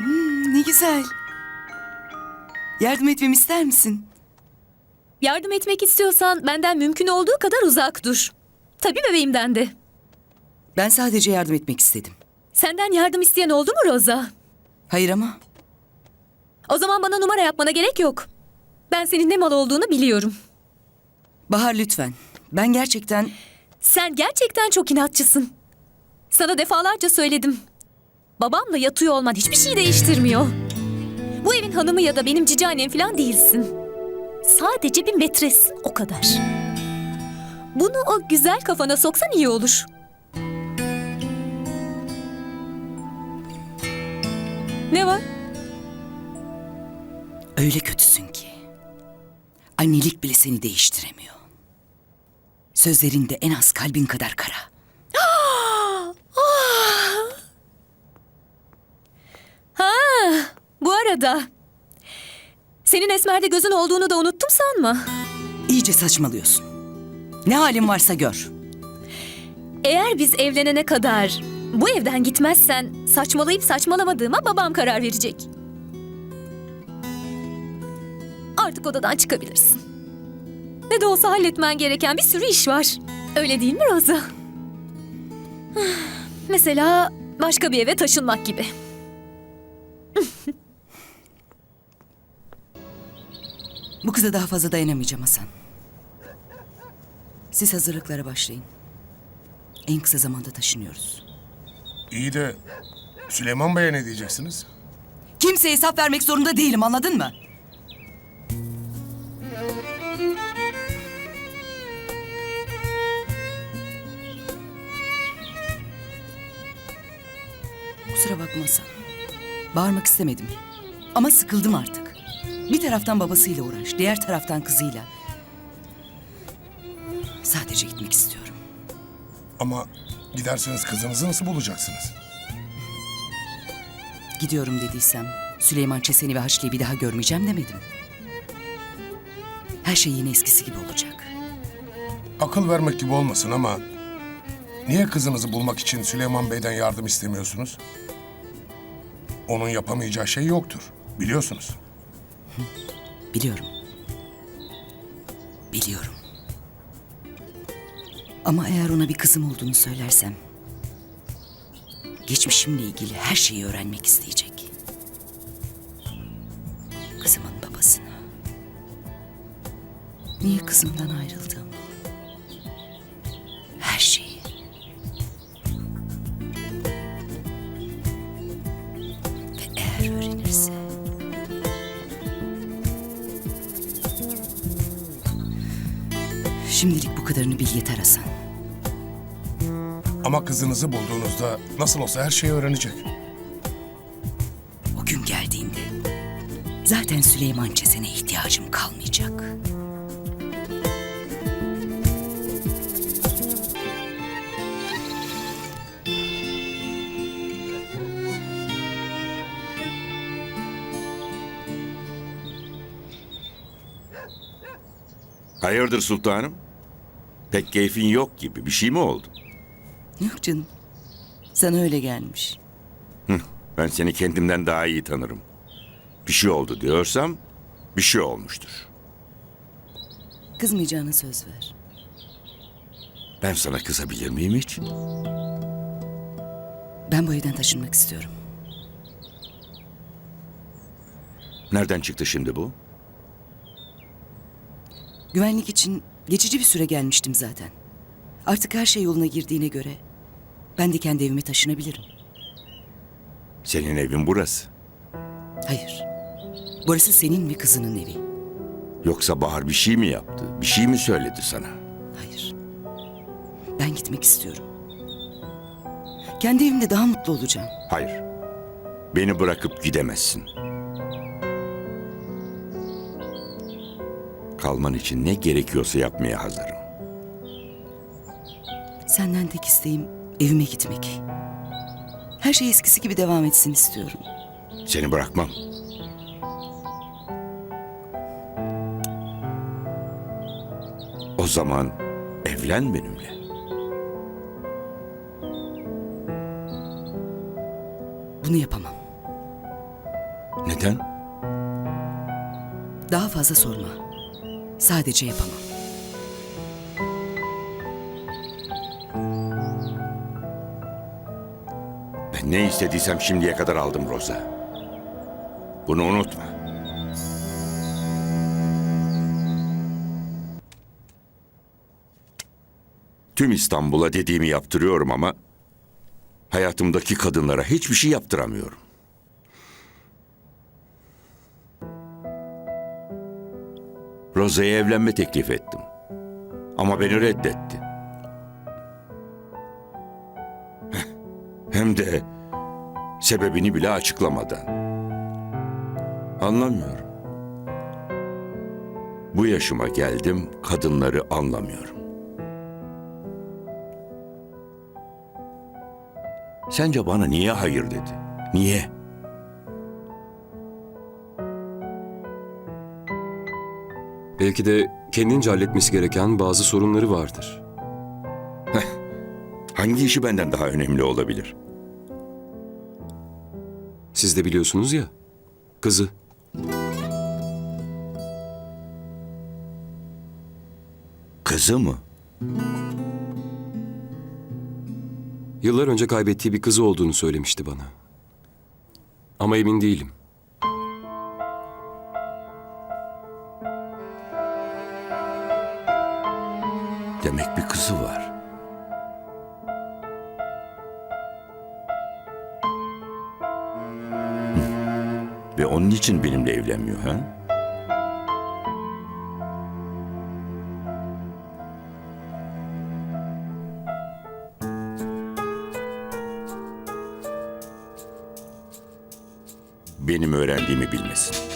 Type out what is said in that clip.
Ne güzel. Yardım etmemi ister misin? Yardım etmek istiyorsan benden mümkün olduğu kadar uzak dur. Tabii bebeğimden de. Ben sadece yardım etmek istedim. Senden yardım isteyen oldu mu Roza? Hayır ama O zaman bana numara yapmana gerek yok. Ben senin ne mal olduğunu biliyorum. Bahar lütfen. Ben gerçekten Sen gerçekten çok inatçısın. Sana defalarca söyledim. Babamla yatıyor olman hiçbir şey değiştirmiyor. Bu evin hanımı ya da benim cici annem falan değilsin. Sadece bir metres, o kadar. Bunu o güzel kafana soksan iyi olur. Ne var? öyle kötüsün ki. Annelik bile seni değiştiremiyor. Sözlerin de en az kalbin kadar kara. Ha, arada senin esmerde gözün olduğunu da unuttum sanma. İyice saçmalıyorsun. Ne halin varsa gör. Eğer biz evlenene kadar bu evden gitmezsen saçmalayıp saçmalamadığıma babam karar verecek. Artık odadan çıkabilirsin. Ne de olsa halletmen gereken bir sürü iş var. Öyle değil mi Roza? Mesela başka bir eve taşınmak gibi. Bu kıza daha fazla dayanamayacağım Hasan. Siz hazırlıklara başlayın. En kısa zamanda taşınıyoruz. İyi de Süleyman Bey'e ne diyeceksiniz? Kimseye hesap vermek zorunda değilim anladın mı? Kusura bakma Hasan. Bağırmak istemedim. Ama sıkıldım artık. Bir taraftan babasıyla uğraş, diğer taraftan kızıyla. Sadece gitmek istiyorum. Ama giderseniz kızınızı nasıl bulacaksınız? Gidiyorum dediysem Süleyman Çeseni ve Haçlı'yı bir daha görmeyeceğim demedim. Her şey yine eskisi gibi olacak. Akıl vermek gibi olmasın ama... Niye kızınızı bulmak için Süleyman Bey'den yardım istemiyorsunuz? Onun yapamayacağı şey yoktur. Biliyorsunuz. Biliyorum. Biliyorum. Ama eğer ona bir kızım olduğunu söylersem... ...geçmişimle ilgili her şeyi öğrenmek isteyecek. Kızımın babasına. Niye kızımdan ayrıldığımı. Şimdilik bu kadarını bil yeter Hasan. Ama kızınızı bulduğunuzda nasıl olsa her şeyi öğrenecek. O gün geldiğinde zaten Süleyman Çesen'e ihtiyacım kalmayacak. Hayırdır sultanım? Pek keyfin yok gibi. Bir şey mi oldu? Yok canım. Sana öyle gelmiş. Ben seni kendimden daha iyi tanırım. Bir şey oldu diyorsam bir şey olmuştur. Kızmayacağına söz ver. Ben sana kızabilir miyim hiç? Ben bu evden taşınmak istiyorum. Nereden çıktı şimdi bu? Güvenlik için geçici bir süre gelmiştim zaten. Artık her şey yoluna girdiğine göre ben de kendi evime taşınabilirim. Senin evin burası. Hayır. Burası senin ve kızının evi. Yoksa Bahar bir şey mi yaptı? Bir şey mi söyledi sana? Hayır. Ben gitmek istiyorum. Kendi evimde daha mutlu olacağım. Hayır. Beni bırakıp gidemezsin. Kalman için ne gerekiyorsa yapmaya hazırım. Senden tek isteğim evime gitmek. Her şey eskisi gibi devam etsin istiyorum. Seni bırakmam. O zaman evlen benimle. Bunu yapamam. Neden? Daha fazla sorma. Sadece yapamam. Ben ne istediysem şimdiye kadar aldım Roza. Bunu unutma. Tüm İstanbul'a dediğimi yaptırıyorum ama hayatımdaki kadınlara hiçbir şey yaptıramıyorum. Roza'ya evlenme teklif ettim. Ama beni reddetti. Hem de sebebini bile açıklamadan. Anlamıyorum. Bu yaşıma geldim, kadınları anlamıyorum. Sence bana niye hayır dedi? Niye? Belki de kendince halletmesi gereken bazı sorunları vardır. Hangi işi benden daha önemli olabilir? Siz de biliyorsunuz ya, kızı. Kızı mı? Yıllar önce kaybettiği bir kızı olduğunu söylemişti bana. Ama emin değilim. Demek bir kızı var. Ve onun için benimle evlenmiyor ha? Benim öğrendiğimi bilmesin.